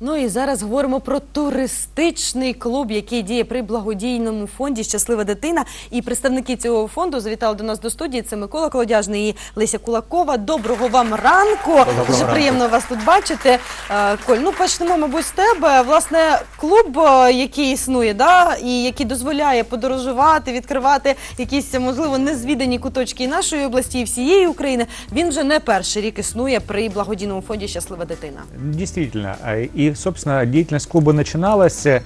Ну і зараз говоримо про туристичний клуб, який діє при благодійному фонді Щаслива дитина. І представники цього фонду завітали до нас до студії. Це Микола Колодяжний і Леся Кулакова. Доброго вам ранку. Дуже ранку. приємно вас тут бачити. Е, Коль, ну почнемо, мабуть, з тебе. Власне, клуб, е, який існує, да, і який дозволяє подорожувати, відкривати якісь можливо незвідані куточки і нашої області, і всієї України. Він вже не перший рік існує при благодійному фонді Щаслива дитина. Действительно. А, Собственно, деятельность клуба начиналась, э,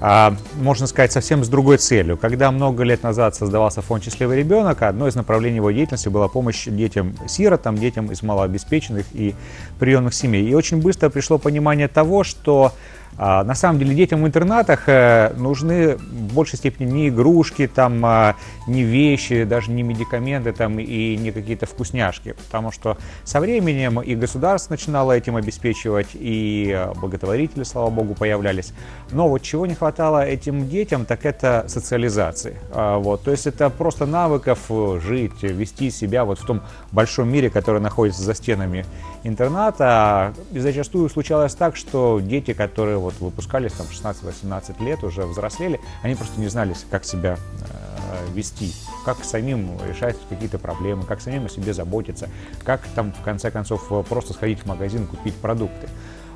а, можно сказать, совсем с другой целью. Когда много лет назад создавался фонд «Счастливый ребенок», одно из направлений его деятельности была помощь детям-сиротам, детям из малообеспеченных и приемных семей. И очень быстро пришло понимание того, что а, на самом деле детям в интернатах э, нужны в большей степени не игрушки, там, а, не вещи, даже не медикаменты там, и не какие-то вкусняшки. Потому что со временем и государство начинало этим обеспечивать, и благотворители, слава богу, появлялись. Но вот чего не хватало этим детям, так это социализации. А, Вот, то есть это просто навыков э, жить, вести себя вот в том большом мире, который находится за стенами интерната. И зачастую случалось так, что дети, которые вот выпускались там 16-18 лет, уже взрослели, они просто не знали, как себя э, вести, как самим решать какие-то проблемы, как самим о себе заботиться, как там в конце концов э, просто сходить в магазин, купить продукты.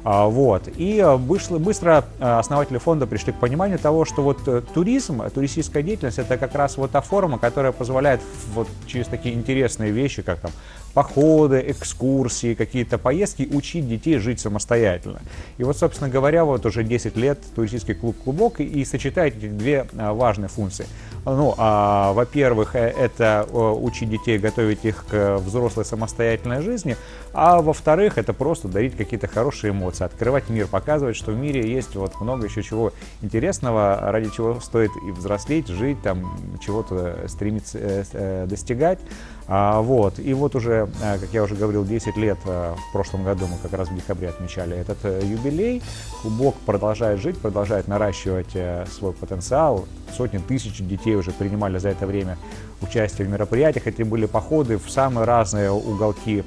А, Вот. И э, быстро э, основатели фонда пришли к пониманию того, что вот э, туризм, туристическая деятельность, это как раз вот та форма, которая позволяет вот через такие интересные вещи, как там походы, экскурсии, какие-то поездки, учить детей жить самостоятельно. И вот, собственно говоря, вот уже 10 лет туристический клуб «Клубок» и, сочетает эти две важные функции. Ну, а, во-первых, это учить детей, готовить их к взрослой самостоятельной жизни, а во-вторых, это просто дарить какие-то хорошие эмоции, открывать мир, показывать, что в мире есть вот много еще чего интересного, ради чего стоит и взрослеть, жить, там, чего-то стремиться э, э, достигать. А, вот. И вот уже, э, как я уже говорил, 10 лет в прошлом году мы как раз в декабре отмечали этот юбилей. Клубок продолжает жить, продолжает наращивать свой потенциал. Сотни тысяч детей уже принимали за это время участие в мероприятиях. Это были походы в самые разные уголки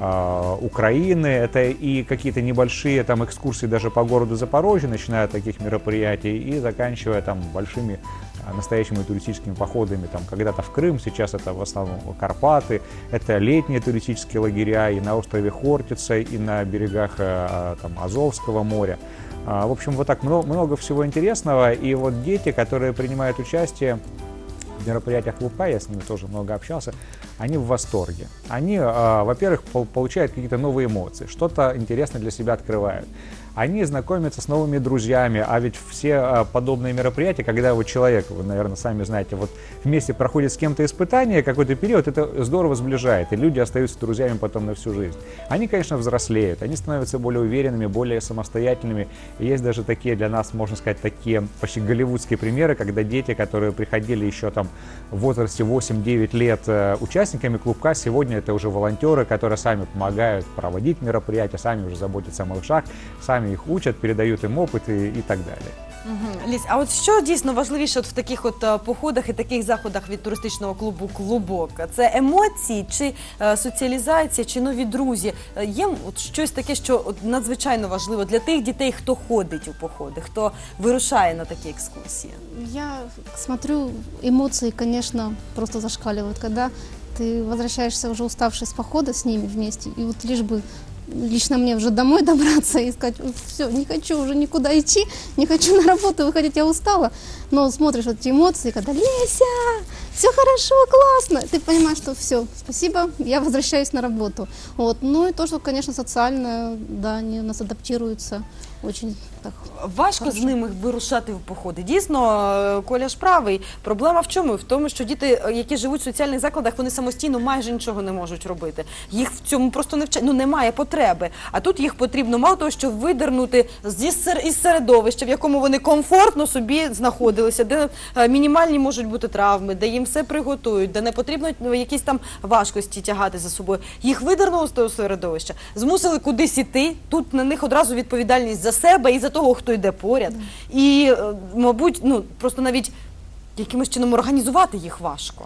Украины. Это и какие-то небольшие там экскурсии даже по городу Запорожье, начиная от таких мероприятий и заканчивая там большими а, настоящими туристическими походами, там когда-то в Крым, сейчас это в основном Карпаты, это летние туристические лагеря и на острове Хортица, и на берегах э, там, Азовского моря. А, В общем, вот так много, много всего интересного. И вот дети, которые принимают участие в мероприятиях ВУПА, я с ними тоже много общался, они в восторге. Они, э, во-первых, пол- получают какие-то новые эмоции, что-то интересное для себя открывают. Они знакомятся с новыми друзьями, а ведь все э, подобные мероприятия, когда вот человек, вы, наверное, сами знаете, вот вместе проходит с кем-то испытание какой-то период, это здорово сближает, и люди остаются друзьями потом на всю жизнь. Они, конечно, взрослеют, они становятся более уверенными, более самостоятельными. Есть даже такие для нас, можно сказать, такие почти голливудские примеры, когда дети, которые приходили еще там в возрасте 8-9 лет э, участниками клубка, сегодня это уже волонтеры, которые сами помогают проводить мероприятия, сами уже заботятся о малышах, сами их учат, передают им опыт и, и так далее. Угу. Лісь, а от що дійсно важливіше от в таких от е, походах і таких заходах від туристичного клубу Клубок? Це емоції, чи е, соціалізація, чи нові друзі? Е, Є от щось таке, що от надзвичайно важливо для тих дітей, хто ходить у походи, хто вирушає на такі екскурсії? Я смотрю, эмоции, конечно, просто зашкаливают, когда ты возвращаешься уже уставший с похода с ними вместе, и вот лишь бы лично мне уже домой добраться и сказать, все, не хочу уже никуда идти, не хочу на работу выходить, я устала. Но смотришь вот эти эмоции, когда Леся, все хорошо, классно, ты понимаешь, что все, спасибо, я возвращаюсь на работу. Вот. Ну и то, что, конечно, социально, да, они у нас адаптируются очень так Важко Хорошо. з ними вирушати в походи. Дійсно, е, Коля ж правий. Проблема в чому? В тому, що діти, е, які живуть в соціальних закладах, вони самостійно майже нічого не можуть робити. Їх в цьому просто не вчать. Ну немає потреби. А тут їх потрібно мало того, що видернути зі сер- із середовища, в якому вони комфортно собі знаходилися, де е, мінімальні можуть бути травми, де їм все приготують, де не потрібно ну, якісь там важкості тягати за собою. Їх видернули з того середовища, змусили кудись іти. Тут на них одразу відповідальність за себе і за того, хто йде поряд. І, е, мабуть, ну просто навіть якимось чином організувати їх важко.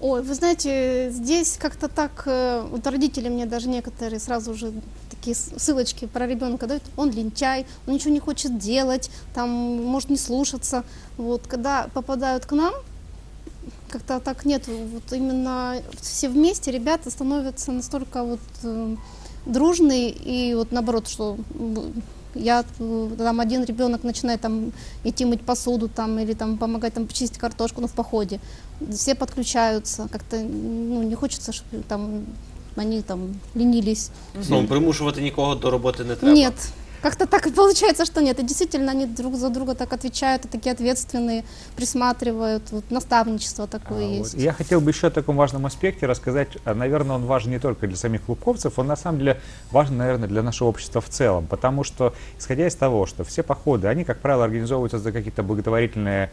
Ой, вы знаете, здесь как-то так, э, вот родители мне даже некоторые сразу же такие с- ссылочки про ребенка дают, он лентяй, он ничего не хочет делать, там может не слушаться. Вот, когда попадают к нам, как-то так нет, вот именно все вместе ребята становятся настолько вот э, дружные и вот наоборот, что м, я э, там один ребенок начинает там идти мыть посуду там или там помогать там почистить картошку, ну в походе, все подключаются, как-то ну не хочется, чтобы там они там ленились. Ну, примушувати нікого до роботи не треба. Нет, Как-то так и получается, что нет. И действительно они друг за друга так отвечают, и такие ответственные, присматривают. Вот наставничество такое А, вот. есть. Я хотел бы еще о таком важном аспекте рассказать. А, Наверное, он важен не только для самих клубковцев, он на самом деле важен, наверное, для нашего общества в целом. Потому что, исходя из того, что все походы, они, как правило, организовываются за какие-то благотворительные.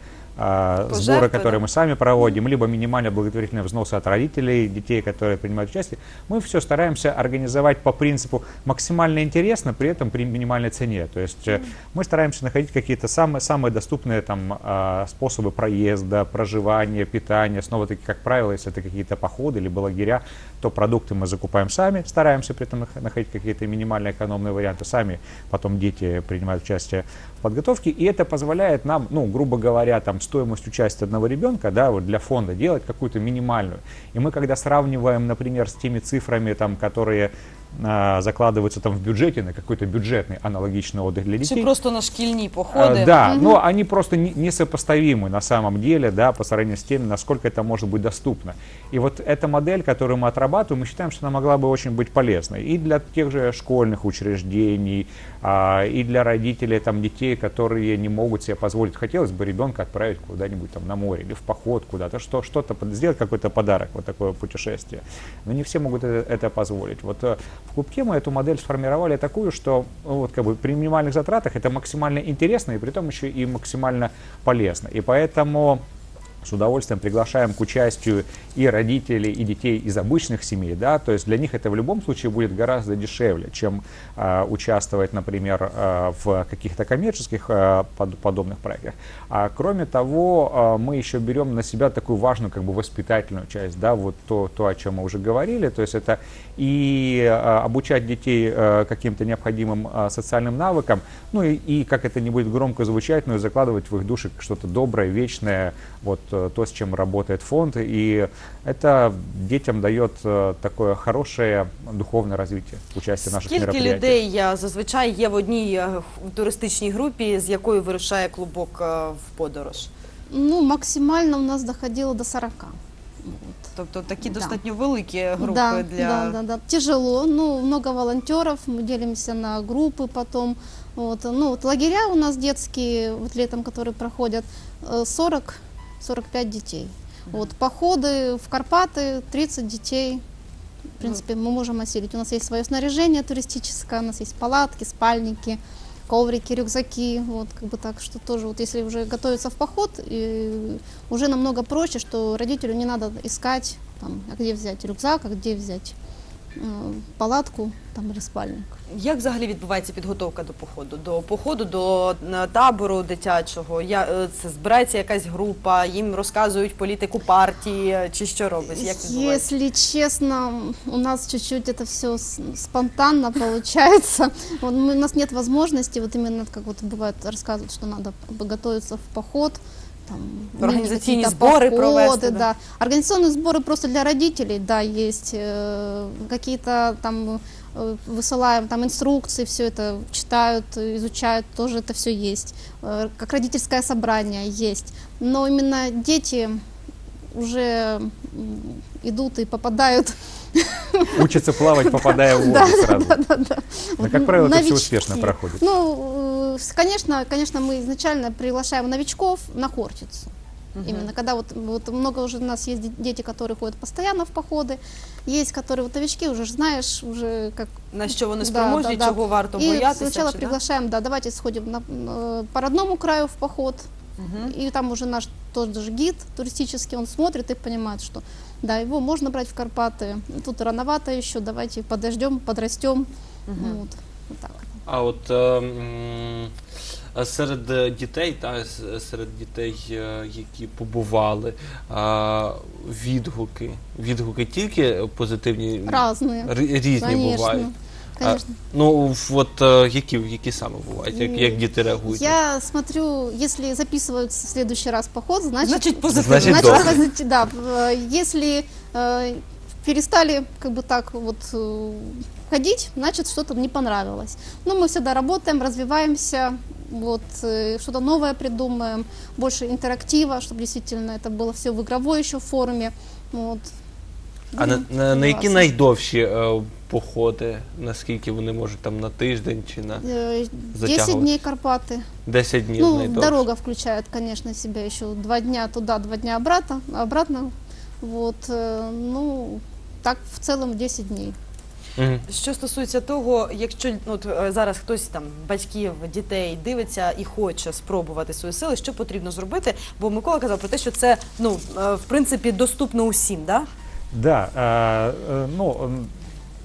Сборы, которые мы сами проводим, либо минимально благотворительные взносы от родителей, детей, которые принимают участие. Мы все стараемся организовать по принципу максимально интересно, при этом при минимальной цене. То есть э, мы стараемся находить какие-то самые, самые доступные там, а, способы проезда, проживания, питания. Снова-таки, как правило, если это какие-то походы либо лагеря, то продукты мы закупаем сами, стараемся при этом нах- находить какие-то минимально экономные варианты. Сами потом дети принимают участие в подготовке, и это позволяет нам, ну, грубо говоря, там, стоимость участия одного ребенка, да, вот для фонда делать какую-то минимальную. И мы, когда сравниваем, например, с теми цифрами, там, которые а, закладываются там в бюджете на какой-то бюджетный аналогичный отдых для Чи детей, просто на шкільні походи? а, Да, но они просто не- несопоставимы на самом деле, да, по сравнению с тем, насколько это может быть доступно. И вот эта модель, которую мы отрабатываем, мы считаем, что она могла бы очень быть полезной и для тех же школьных учреждений, а, и для родителей там детей, которые не могут себе позволить. Хотелось бы ребенка отправить куда-нибудь там на море или в поход куда-то, что, что-то сделать какой-то подарок, вот такое путешествие. Но не все могут это, это позволить. Вот э, в клубке мы эту модель сформировали такую, что ну, вот как бы при минимальных затратах это максимально интересно и при том еще и максимально полезно. И поэтому с удовольствием приглашаем к участию и родителей, и детей из обычных семей, да, то есть для них это в любом случае будет гораздо дешевле, чем а, участвовать, например, а, в каких-то коммерческих а, под- подобных проектах. А кроме того, а, мы еще берем на себя такую важную как бы воспитательную часть, да, вот то, то о чем мы уже говорили, то есть это и а, обучать детей а, каким-то необходимым а, социальным навыкам, ну и, и, как это не будет громко звучать, но и закладывать в их души что-то доброе, вечное, вот э, Э, то, с чем работает фонд, и это детям дает э, такое хорошее духовное развитие участие в наших Скільки людей я зазвичай є в одній туристичній групі, з якою вирушає клубок в подорож? Ну, максимально у нас доходило до 40. Вот. Тобто такі да. достатньо великі групи да, для... Да, да, да. Тяжело, ну, много волонтеров, мы делимся на группы потом. Вот. Ну, вот лагеря у нас детские, вот летом, которые проходят, э, 40 45 детей. Mm-hmm. Вот, походы в Карпаты 30 детей. В принципе, mm-hmm. мы можем осилить. У нас есть свое снаряжение туристическое, у нас есть палатки, спальники, коврики, рюкзаки, вот как бы так, что тоже вот если уже готовиться в поход, и уже намного проще, что родителю не надо искать, там, а где взять рюкзак, а где взять палатку там, или спальник. Як взагалі відбувається підготовка до походу? До походу, до е, табору дитячого? Я, е, це збирається якась група, їм розказують політику партії, е, чи що робить? Як відбувається? Если честно, у нас чуть-чуть это все спонтанно получается. Вот мы- у нас нет возможности, вот именно как вот бывает рассказывают, что надо готовиться в поход. Там, Организационные сборы походы, провести, да? да. Организационные сборы просто для родителей, да, есть э, какие-то там э, высылаем там инструкции, все это читают, изучают, тоже это все есть. Э, Как родительское собрание есть. Но именно дети уже идут и попадают. Учатся плавать, попадая в воду сразу. Да, да. Но, как правило, это все успешно проходит. Ну, э, конечно, конечно, мы изначально приглашаем новичков на Хортицу. Именно когда вот, вот много уже у нас есть де- дети, которые ходят постоянно в походы, есть, которые вот новички уже знаешь, уже как На що вони Да, спроможні, да, да. чого варто и боятися? сначала чи, да? приглашаем, да, давайте сходим на, э, по родному краю в поход, Мгм. и там уже наш тот же гид туристический, он смотрит и понимает, что да, его можно брать в Карпаты, тут рановато еще, давайте подождем, подрастем, вот, вот так. А от е, серед е, дітей, та серед дітей, е, які побували, а, відгуки. Відгуки тільки позитивні Разные. Різні Конечно. бувають. А, Конечно. ну в- от е, які, які саме бувають, як, як діти реагують? Я смотрю, если записывают в следующий раз поход, значит, Значить, позитивно. Значить, значит, добре. позити- да, э, если э, перестали как бы так вот э, ходить, значит, что-то не понравилось. Но мы всегда работаем, развиваемся, вот, э, что-то новое придумаем, больше интерактива, чтобы действительно это было все в игровой еще форме. Вот. А на, Будем на, на які развиваться. найдовші е, походи, наскільки вони можуть там на тиждень чи на Э, 10 затягивать? дней Карпаты. 10 днів Ну, найдовше? дорога включает, конечно, в себя еще два дня туда, два дня обратно, обратно. Вот, э, ну, так в целом 10 дней. Мгм. Що стосується того, якщо ну, от, е, зараз хтось там батьків, дітей дивиться і хоче спробувати свої сили, що потрібно зробити? Бо Микола казав про те, що це ну е, в принципі доступно усім, да? Да, э, э, ну, м,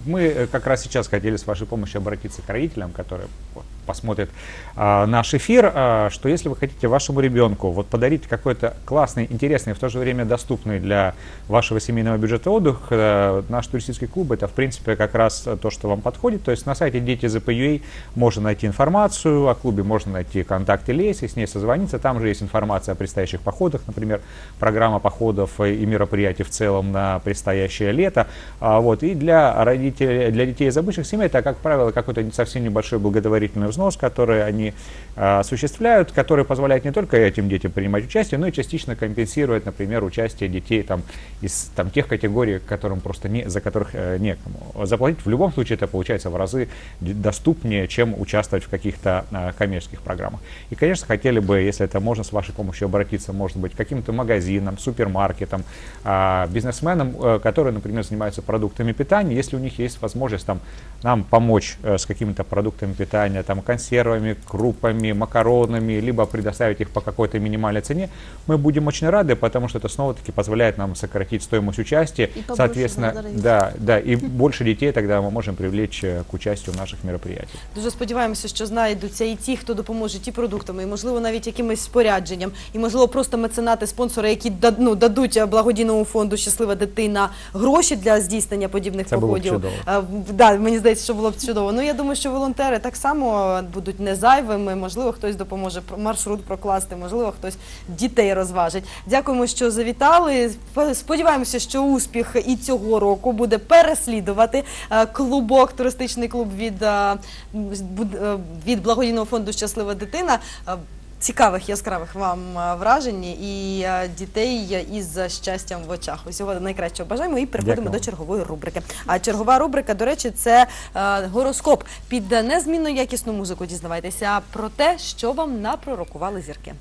мы э, как раз сейчас хотели с вашей помощью обратиться к родителям, которые вот посмотрят а, наш эфир, а, что если вы хотите вашему ребенку вот подарить какой-то классный, интересный, в то же время доступный для вашего семейного бюджета отдых, э, наш туристический клуб это в принципе как раз то, что вам подходит. То есть на сайте дети.зп.ua можно найти информацию о клубе, можно найти контакты Леси, с ней созвониться. Там же есть информация о предстоящих походах, например, программа походов и мероприятий в целом на предстоящее лето. А, вот, и для родителей, для детей из обычных семей это, как правило, какой-то совсем небольшой благотворительный взнос, который они а, осуществляют, который позволяет не только этим детям принимать участие, но и частично компенсирует, например, участие детей там, из там, тех категорий, которым просто не, за которых э, некому. Заплатить в любом случае это получается в разы доступнее, чем участвовать в каких-то а, коммерческих программах. И, конечно, хотели бы, если это можно, с вашей помощью обратиться, может быть, к каким-то магазинам, супермаркетам, а, бизнесменам, э, которые, например, занимаются продуктами питания, если у них есть возможность там, нам помочь э, с какими-то продуктами питания, там, консервами, крупами, макаронами, либо предоставить их по какой-то минимальной цене, мы будем очень рады, потому что это снова-таки позволяет нам сократить стоимость участия, И побольше соответственно, благодарить. да, да, и больше детей тогда мы можем привлечь э, к участию в наших мероприятиях. Дуже сподіваємося, що знайдуться і ті, хто допоможе ті продуктами, і можливо навіть якимось спорядженням, і можливо просто меценати, спонсори, які да- ну, дадуть е, благодійному фонду Щаслива дитина гроші для здійснення подібних Це було б походів. чудово. Е, в- Да, мені здається, що було б чудово. Ну я думаю, що волонтери так само будуть не зайвими. Можливо, хтось допоможе маршрут прокласти, можливо, хтось дітей розважить. Дякуємо, що завітали. Сподіваємося, що успіх і цього року буде переслідувати е, клубок, туристичний клуб від, е, е, від благодійного фонду Щаслива дитина. Цікавих яскравих вам е, вражень і е, дітей із щастям в очах. Усього найкращого бажаємо і переходимо Дякую. до чергової рубрики. А чергова рубрика, до речі, це е, гороскоп. Під незмінно якісну музику дізнавайтеся про те, що вам напророкували зірки.